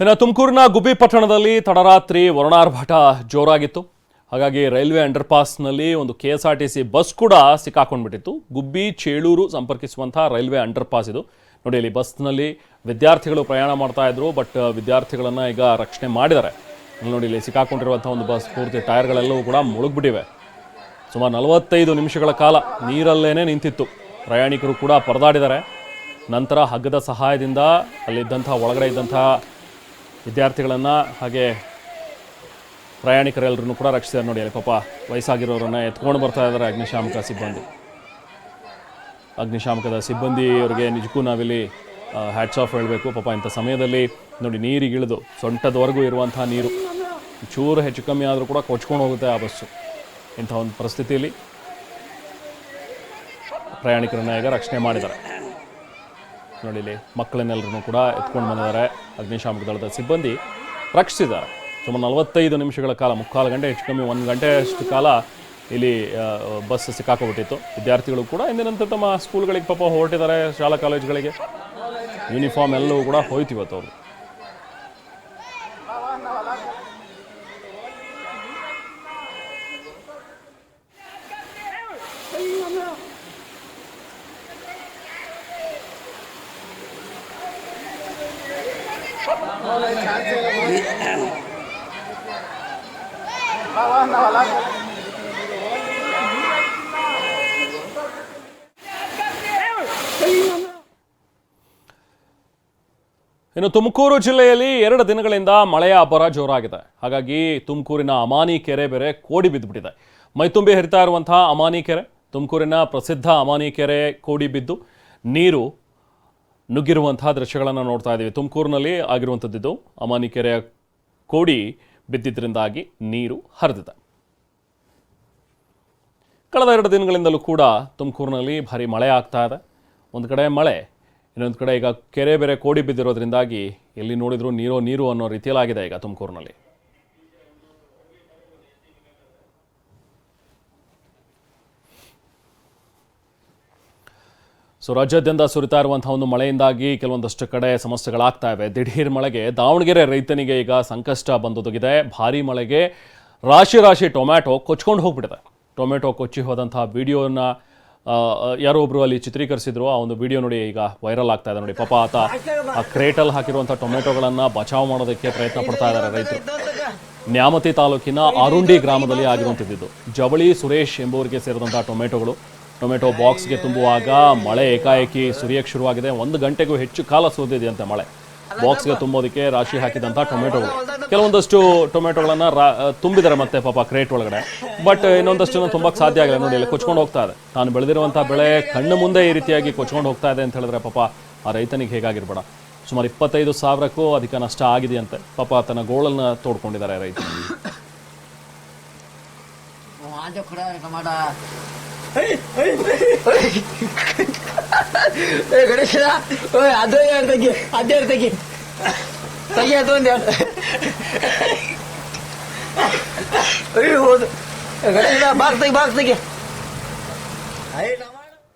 ಇನ್ನು ತುಮಕೂರಿನ ಗುಬ್ಬಿ ಪಟ್ಟಣದಲ್ಲಿ ತಡರಾತ್ರಿ ವರುಣಾರ್ಭಟ ಜೋರಾಗಿತ್ತು. ಹಾಗಾಗಿ ರೈಲ್ವೆ ಅಂಡರ್ಪಾಸ್ನಲ್ಲಿ ಒಂದು K S R T C bus ಕೂಡ ಸಿಕ್ಕಾಕೊಂಡ್ಬಿಟ್ಟಿತ್ತು. ಗುಬ್ಬಿ, ಚೇಳೂರು ಸಂಪರ್ಕಿಸುವಂಥ ರೈಲ್ವೆ ಅಂಡರ್ಪಾಸ್ ಇದು. ನೋಡಿ, ಇಲ್ಲಿ ಬಸ್ನಲ್ಲಿ ವಿದ್ಯಾರ್ಥಿಗಳು ಪ್ರಯಾಣ ಮಾಡ್ತಾ ಇದ್ರು, ಬಟ್ ವಿದ್ಯಾರ್ಥಿಗಳನ್ನು ಈಗ ರಕ್ಷಣೆ ಮಾಡಿದ್ದಾರೆ. ನೋಡಿ, ಇಲ್ಲಿ ಸಿಕ್ಕಾಕೊಂಡಿರುವಂಥ ಒಂದು ಬಸ್, ಪೂರ್ತಿ ಟೈರ್ಗಳೆಲ್ಲವೂ ಕೂಡ ಮುಳುಗ್ಬಿಟ್ಟಿವೆ. ಸುಮಾರು ನಲವತ್ತೈದು ನಿಮಿಷಗಳ ಕಾಲ ನೀರಲ್ಲೇನೆ ನಿಂತಿತ್ತು. ಪ್ರಯಾಣಿಕರು ಕೂಡ ಪರದಾಡಿದ್ದಾರೆ. ನಂತರ ಹಗ್ಗದ ಸಹಾಯದಿಂದ ಅಲ್ಲಿದ್ದಂಥ ಒಳಗಡೆ ಇದ್ದಂಥ ವಿದ್ಯಾರ್ಥಿಗಳನ್ನು ಹಾಗೆ ಪ್ರಯಾಣಿಕರೆಲ್ಲರೂ ಕೂಡ ರಕ್ಷಿಸಿದ್ದಾರೆ ನೋಡಿ ಅಲ್ಲಿ ಪಾಪ ವಯಸ್ಸಾಗಿರೋರನ್ನು ಎತ್ಕೊಂಡು ಬರ್ತಾ ಇದ್ದಾರೆ ಅಗ್ನಿಶಾಮಕ ಸಿಬ್ಬಂದಿ. ಅಗ್ನಿಶಾಮಕದ ಸಿಬ್ಬಂದಿಯವರಿಗೆ ನಿಜಕ್ಕೂ ನಾವಿಲ್ಲಿ ಹ್ಯಾಟ್ಸ್ ಆಫ್ ಹೇಳಬೇಕು. ಪಾಪ ಇಂಥ ಸಮಯದಲ್ಲಿ ನೋಡಿ ನೀರಿಗಿಳಿದು ಸೊಂಟದವರೆಗೂ ಇರುವಂಥ ನೀರು. ಚೂರು ಹೆಚ್ಚು ಕಮ್ಮಿ ಆದರೂ ಕೂಡ ಕೊಚ್ಕೊಂಡು ಹೋಗುತ್ತೆ ಆ ಬಸ್ಸು. ಇಂಥ ಒಂದು ಪರಿಸ್ಥಿತಿಯಲ್ಲಿ ಪ್ರಯಾಣಿಕರನ್ನ ಈಗ ರಕ್ಷಣೆ ಮಾಡಿದ್ದಾರೆ. ನೋಡಿ ಇಲ್ಲಿ ಮಕ್ಕಳನ್ನೆಲ್ಲರನ್ನು ಕೂಡ ಎತ್ಕೊಂಡು ಬಂದಿದ್ದಾರೆ ಅಗ್ನಿಶಾಮಕ ದಳದ ಸಿಬ್ಬಂದಿ. ರಕ್ಷಿಸಿದ್ದಾರೆ. ಸುಮಾರು ನಲವತ್ತೈದು ನಿಮಿಷಗಳ ಕಾಲ, ಮುಕ್ಕಾಲು ಗಂಟೆ, ಹೆಚ್ಚು ಕಮ್ಮಿ ಒಂದು ಗಂಟೆ ಅಷ್ಟು ಕಾಲ ಇಲ್ಲಿ ಬಸ್ ಸಿಕ್ಕಾಕೊಬಿಟ್ಟಿತ್ತು. ವಿದ್ಯಾರ್ಥಿಗಳು ಕೂಡ ಇಂದಿನಂತೆ ತಮ್ಮ ಸ್ಕೂಲ್ಗಳಿಗೆ ಪಾಪ ಹೊರಟಿದ್ದಾರೆ, ಶಾಲಾ ಕಾಲೇಜುಗಳಿಗೆ. ಯೂನಿಫಾರ್ಮ್ ಎಲ್ಲವೂ ಕೂಡ ಹೋಯ್ತು ಇವತ್ತು ಅವರು ಇನ್ನು ತುಮಕೂರು ಜಿಲ್ಲೆಯಲ್ಲಿ ಎರಡು ದಿನಗಳಿಂದ ಮಳೆಯ ಅಬ್ಬರ ಜೋರಾಗಿದೆ. ಹಾಗಾಗಿ ತುಮಕೂರಿನ ಅಮಾನಿ ಕೆರೆ ಬೇರೆ ಕೋಡಿ ಬಿದ್ದುಬಿಟ್ಟಿದೆ. ಮೈತುಂಬಿ ಹರಿತಾ ಇರುವಂತಹ ಅಮಾನಿ ಕೆರೆ, ತುಮಕೂರಿನ ಪ್ರಸಿದ್ಧ ಅಮಾನಿ ಕೆರೆ ಕೋಡಿ ಬಿದ್ದು ನೀರು ನುಗ್ಗಿರುವಂತಹ ದೃಶ್ಯಗಳನ್ನು ನೋಡ್ತಾ ಇದ್ದೀವಿ. ತುಮಕೂರಿನಲ್ಲಿ ಆಗಿರುವಂಥದ್ದು ಅಮಾನಿ ಕೆರೆಯ ಕೋಡಿ ಬಿದ್ದಿದ್ದರಿಂದಾಗಿ ನೀರು ಹರಿದಿದೆ. ಕಳೆದ ಎರಡು ದಿನಗಳಿಂದಲೂ ಕೂಡ ತುಮಕೂರಿನಲ್ಲಿ ಭಾರಿ ಮಳೆ ಆಗ್ತಾ ಇದೆ. ಒಂದು ಕಡೆ ಮಳೆ, ಇನ್ನೊಂದು ಕಡೆ ಈಗ ಕೆರೆ ಬೇರೆ ಕೋಡಿ ಬಿದ್ದಿರೋದ್ರಿಂದಾಗಿ ಎಲ್ಲಿ ನೋಡಿದರೂ ನೀರೋ ನೀರು ಅನ್ನೋ ರೀತಿಯಲ್ಲಾಗಿದೆ ಈಗ ತುಮಕೂರಿನಲ್ಲಿ. ಸೊ ರಾಜ್ಯಾದ್ಯಂತ ಸುರಿತಾ ಇರುವಂತಹ ಒಂದು ಮಳೆಯಿಂದಾಗಿ ಕೆಲವೊಂದಷ್ಟು ಕಡೆ ಸಮಸ್ಯೆಗಳಾಗ್ತಾ ಇವೆ. ದಿಢೀರ್ ಮಳೆಗೆ ದಾವಣಗೆರೆ ರೈತನಿಗೆ ಈಗ ಸಂಕಷ್ಟ ಬಂದೊದಗಿದೆ. ಭಾರಿ ಮಳೆಗೆ ರಾಶಿ ರಾಶಿ ಟೊಮ್ಯಾಟೊ ಕೊಚ್ಕೊಂಡು ಹೋಗ್ಬಿಟ್ಟಿದೆ. ಟೊಮೆಟೊ ಕೊಚ್ಚಿ ಹೋದಂತಹ ವಿಡಿಯೋನ ಯಾರೋ ಒಬ್ರು ಅಲ್ಲಿ ಚಿತ್ರೀಕರಿಸಿದ್ರು. ಆ ಒಂದು ವಿಡಿಯೋ ನೋಡಿ ಈಗ ವೈರಲ್ ಆಗ್ತಾ ಇದೆ ನೋಡಿ. ಪಾಪ ಆತ ಆ ಕ್ರೇಟಲ್ಲಿ ಹಾಕಿರುವಂಥ ಟೊಮೆಟೊಗಳನ್ನು ಬಚಾವ್ ಮಾಡೋದಕ್ಕೆ ಪ್ರಯತ್ನ ಪಡ್ತಾ ಇದ್ದಾರೆ ರೈತರು. ನ್ಯಾಮತಿ ತಾಲೂಕಿನ ಅರುಂಡಿ ಗ್ರಾಮದಲ್ಲಿ ಆಗಿರುವಂಥದ್ದು ಜವಳಿ ಸುರೇಶ್ ಎಂಬುವರಿಗೆ ಸೇರಿದಂಥ ಟೊಮೆಟೊಗಳು ಟೊಮೆಟೊ ಬಾಕ್ಸ್ಗೆ ತುಂಬುವಾಗ ಮಳೆ ಏಕಾಏಕಿ ಸುರಿಯಕ್ಕೆ ಶುರುವಾಗಿದೆ. ಒಂದು ಗಂಟೆಗೂ ಹೆಚ್ಚು ಕಾಲ ಸುರಿದಿದೆಯಂತೆ ಮಳೆ. ಬಾಕ್ಸ್ಗೆ ತುಂಬೋದಕ್ಕೆ ರಾಶಿ ಹಾಕಿದಂಥ ಟೊಮೆಟೊಗಳು. ಕೆಲವೊಂದಷ್ಟು ಟೊಮೆಟೊಗಳನ್ನು ರಾ, ತುಂಬಿದ್ದಾರೆ ಮತ್ತೆ ಪಾಪ ಕ್ರೇಟ್ ಒಳಗಡೆ. ಬಟ್ ಇನ್ನೊಂದಷ್ಟು ತುಂಬಕ್ಕೆ ಸಾಧ್ಯ ಆಗಿಲ್ಲ. ನೋಡಿ, ಇಲ್ಲಿ ಕೊಚ್ಕೊಂಡು ಹೋಗ್ತಾ ಇದೆ. ತಾನು ಬೆಳೆದಿರುವಂಥ ಬೆಳೆ ಕಣ್ಣು ಮುಂದೆ ಈ ರೀತಿಯಾಗಿ ಕೊಚ್ಕೊಂಡು ಹೋಗ್ತಾ ಇದೆ ಅಂತ ಹೇಳಿದ್ರೆ ಪಾಪ ಆ ರೈತನಿಗೆ ಹೇಗಾಗಿರ್ಬೇಡ. ಸುಮಾರು ಇಪ್ಪತ್ತೈದು ಸಾವಿರಕ್ಕೂ ಅಧಿಕ ನಷ್ಟ ಆಗಿದೆಯಂತೆ. ಪಾಪ ತನ್ನ ಗೋಳನ್ನ ತೋಡ್ಕೊಂಡಿದ್ದಾರೆ ರೈತರು. ಗಣೇಶ ಓಯ್ ಅದು ಎರಡು ತೆಗಿ ಅದೆರಡು ತೆಗಿ ತೆಗಿ ಅದೊಂದು ಎರಡು ಅಯ್ಯೋ ಹೌದು ಗಣೇಶ ಬಾಗ್ ತೆಗಿ ಬಾಗ್ ತೆಗಿ